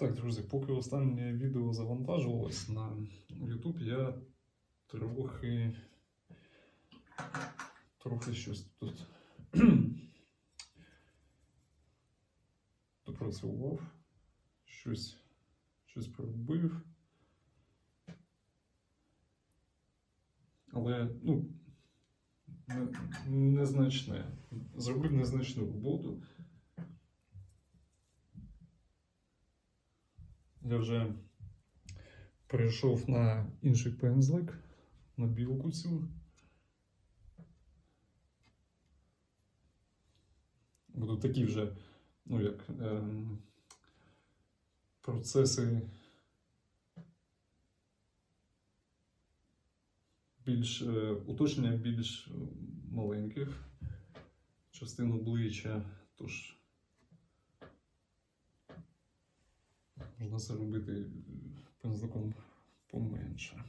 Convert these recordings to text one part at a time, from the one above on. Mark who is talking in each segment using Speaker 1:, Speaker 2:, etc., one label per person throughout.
Speaker 1: Так, друзі, поки останнє відео завантажувалось на YouTube, я трохи. Трохи щось тут допрацював, щось, щось пробив. Але, ну, незначне. Зробив незначну роботу. Я вже перейшов на інший пензлик, на білку цю. Будуть такі вже, ну як ем, процеси більш е, уточнення більш е, маленьких частин обличчя, тож можна це робити пензликом поменше.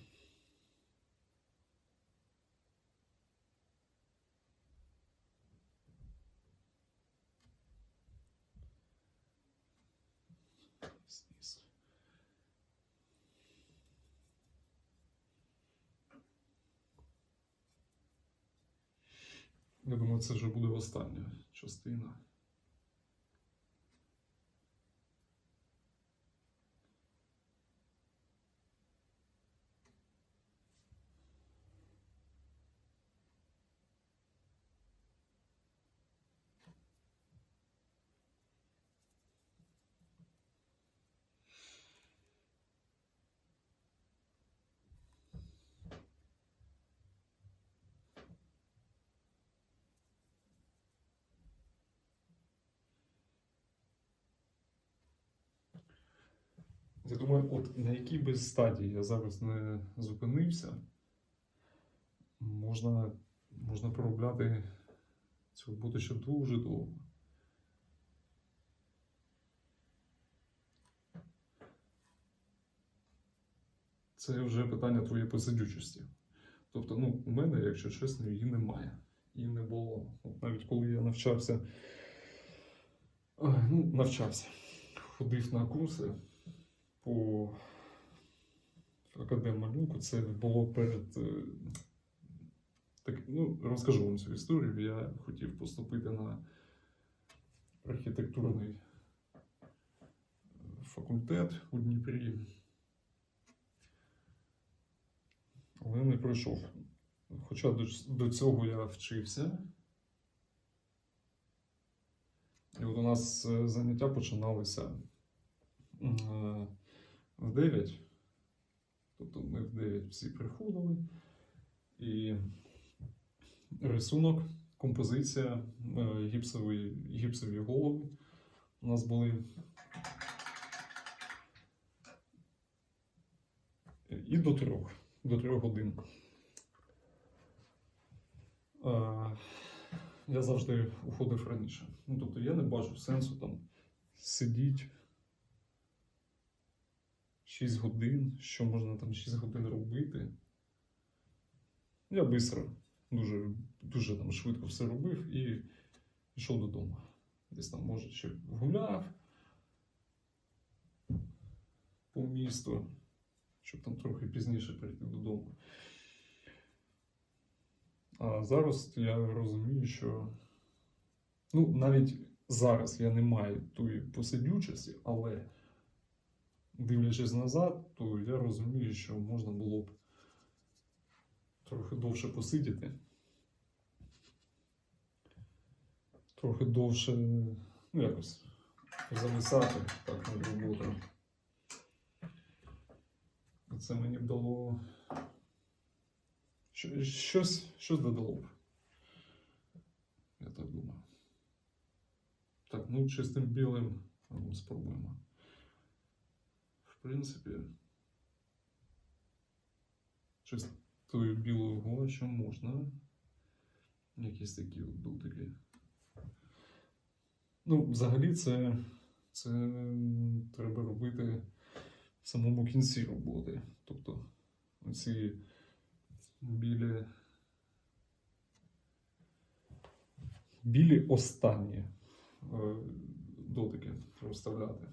Speaker 1: Я думаю, це вже буде остання частина. Я думаю, от на якій би стадії я зараз не зупинився, можна, можна проробляти цю роботу ще дуже довго. Це вже питання твоєї посидючості. Тобто, ну, у мене, якщо чесно, її немає. Її не було. От навіть коли я навчався, ну, навчався, ходив на курси по академмалюнку, це було перед. е, Так, ну, розкажу вам цю історію. Я хотів поступити на архітектурний факультет у Дніпрі. Але не пройшов. Хоча до, цього я вчився. І от у нас е, заняття починалися е, в 9. Тобто ми в 9 всі приходили. І рисунок, композиція, е, гіпсові, гіпсові голови у нас були. І до трьох, до трьох годин. Е, Я завжди уходив раніше. Ну, тобто я не бачу сенсу там сидіти 6 годин, що можна там 6 годин робити. Я швидко, дуже, дуже там швидко все робив і йшов додому. Десь там, може, ще гуляв по місту, щоб там трохи пізніше прийти додому. А зараз я розумію, що ну, навіть зараз я не маю тої посидючості, але дивлячись назад, то я розумію, що можна було б трохи довше посидіти. Трохи довше, ну якось зависати так над роботою. І Це мені б дало щось, щось додало б. Я так думаю. Так, ну чистим білим ну, спробуємо. В принципі, чистою білою гуашю можна. Якісь такі от дотики. Ну, взагалі, це, це треба робити в самому кінці роботи. Тобто, оці білі. Білі останні е, дотики розставляти.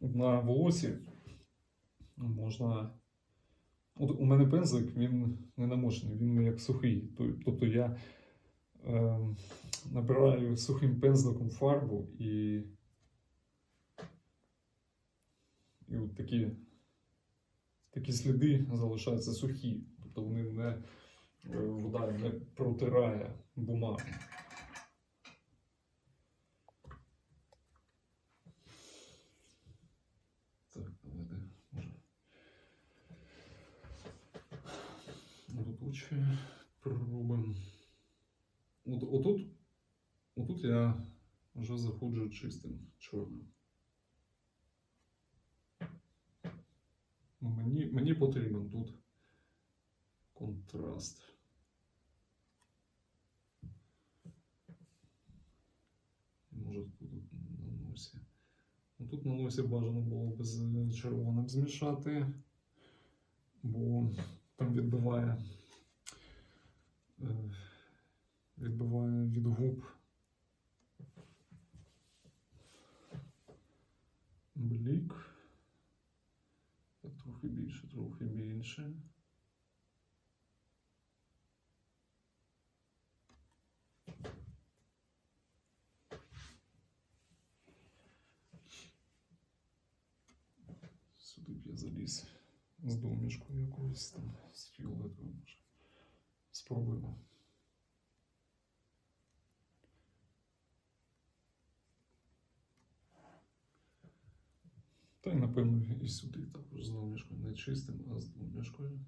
Speaker 1: На волосі можна. От у мене пензлик, він не намочений, він як сухий. Тобто я е, набираю сухим пензликом фарбу і. І от такі, такі сліди залишаються сухі. Тобто вони не е, вода не протирає бумагу. Так, давайте може. Тут пробуємо. От, отут, отут я вже заходжу чистим чорним. Ну, Мені, мені потрібен тут контраст. Може тут на носі. Ну, Тут на носі бажано було б з червоним змішати, бо там відбиває, відбиває від губ. Блік. Трохи більше, трохи більше. Сюди б я заліз з домішкою якоюсь там, з фіолетовим. може. Спробуємо. Та й напевно і сюди також з двомішкою. Не чистим, а з домішкою.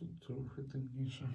Speaker 1: Тут трохи темніше.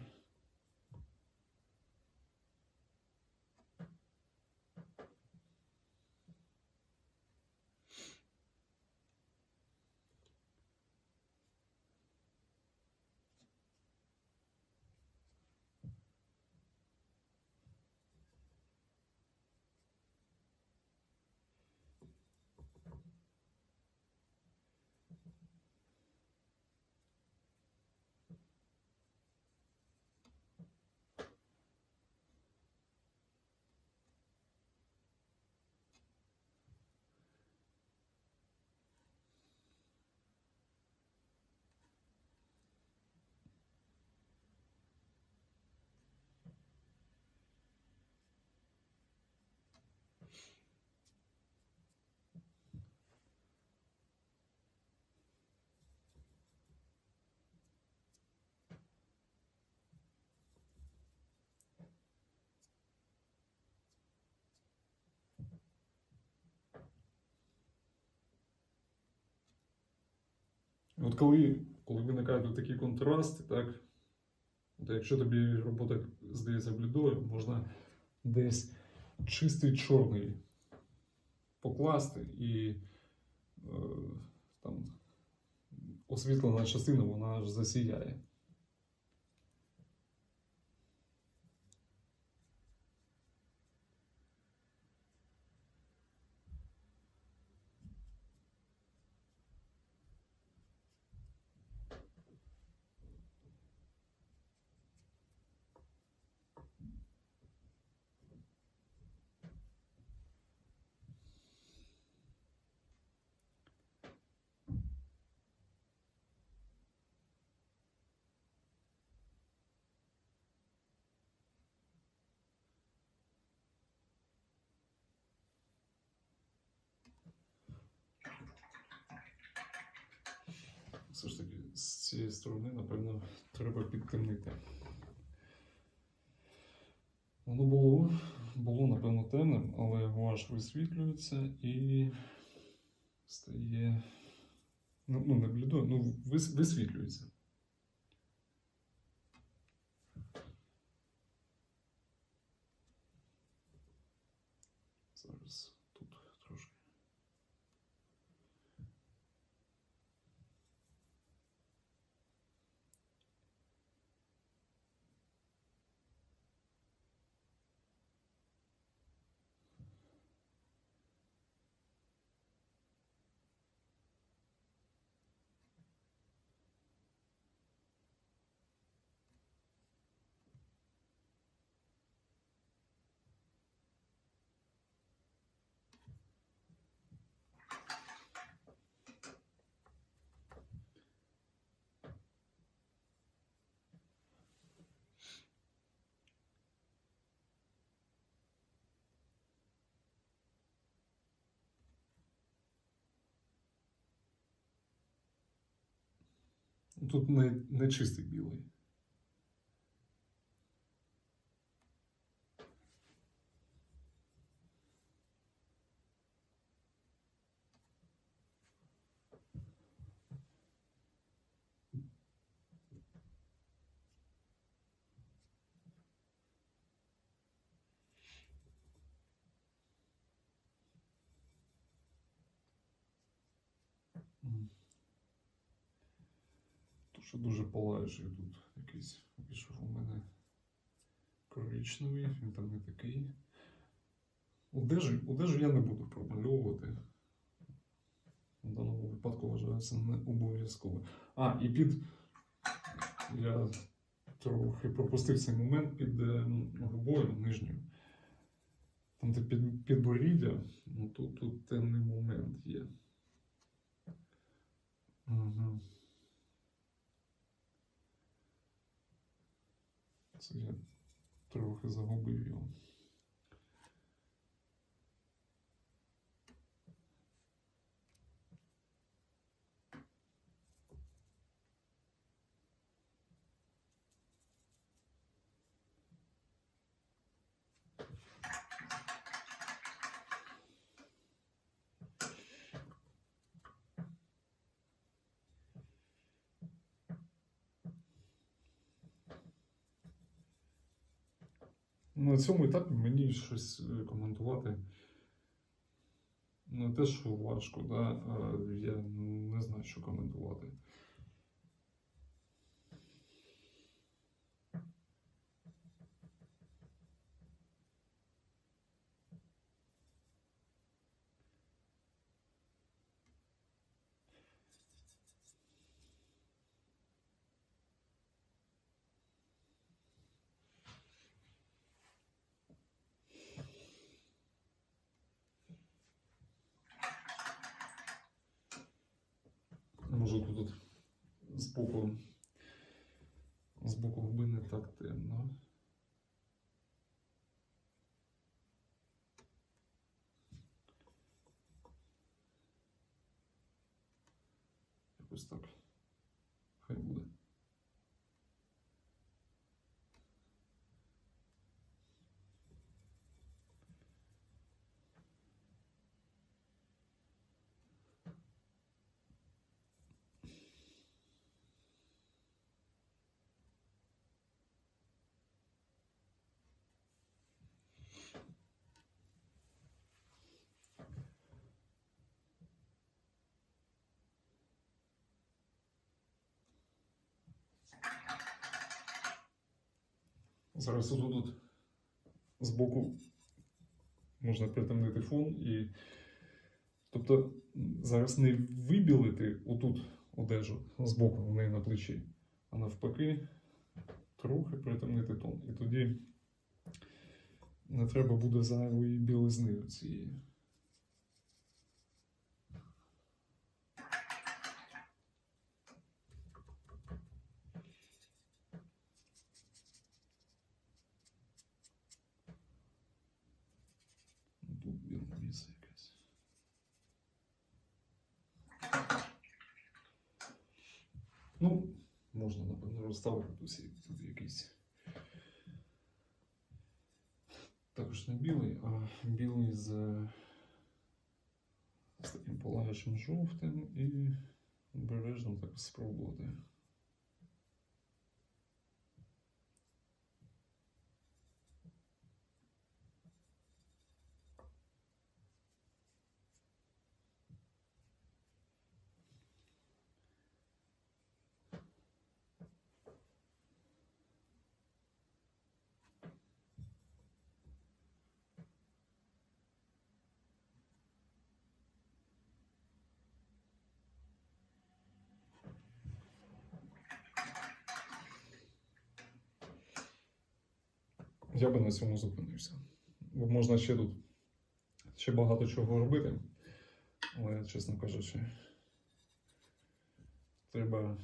Speaker 1: От коли, коли виникають такі контрасти, так, то якщо тобі робота здається блідою, можна десь чистий чорний покласти і е, там освітлена частина вона ж засіяє. Все ж таки, з цієї сторони, напевно, треба підтемнити. Воно було, було, напевно, темним, але ваш висвітлюється і стає. Ну, ну не блідою, ну, висвітлюється. Зараз тут трошки. Тут не, не чистий білий. М. Ще дуже палаючий тут якийсь пішов у мене коричневий, він там не такий. Одежу, одежу я не буду промальовувати. В даному випадку вважаю це не обов'язково. А, і під. Я трохи пропустив цей момент під е, губою нижньою. Там, де під, підборіддя, ну тут, тут темний момент є. Угу. Це я трохи загубив його. На цьому етапі мені щось е, коментувати не те, що важко, да? я не знаю, що коментувати. Тут, боку, з боку губи не так темно. Якось так. Хай буде. Зараз тут, з збоку можна притемнити фон і. Тобто зараз не вибілити отут одежу збоку в неї на плечі, а навпаки, трохи притемнити тон. І тоді не треба буде зайвої білизни цієї. Місце якесь. Ну, можна, напевно, розставити тут, тут якийсь. Також не білий, а білий з, з таким палаючим жовтим і обережно так спробувати. Я би на цьому зупинився. Бо можна ще тут ще багато чого робити. Але, чесно кажучи, треба,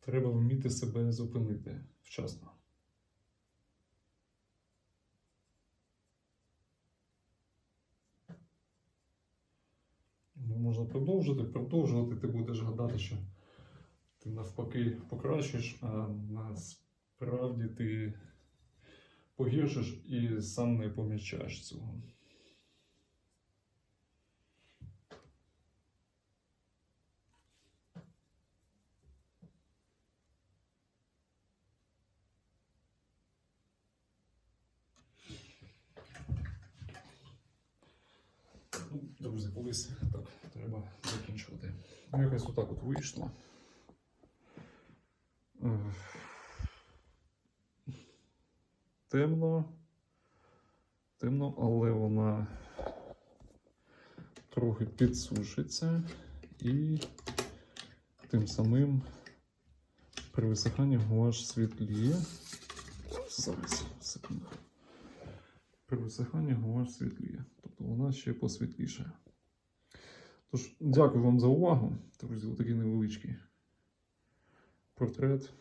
Speaker 1: треба вміти себе зупинити вчасно. Ну, можна продовжити, продовжувати, ти будеш гадати, що ти навпаки покращиш, а насправді ти погіршиш і сам не помічаєш цього. Ну, Друзі, колись так треба закінчувати. Ну, якось отак от вийшло. Темно. Темно, але вона трохи підсушиться і тим самим при висиханні гуаш світліє. Зараз, секунду. При висиханні гуаш світліє. Тобто вона ще посвітліше. Тож, дякую вам за увагу. Друзі, такий невеличкий портрет.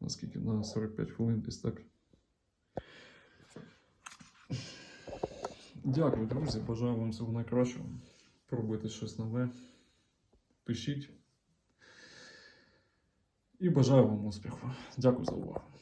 Speaker 1: Наскільки на 45 хвилин десь так. Дякую, друзі. Бажаю вам всього найкращого. Пробуйте щось нове. Пишіть. І бажаю вам успіху. Дякую за увагу.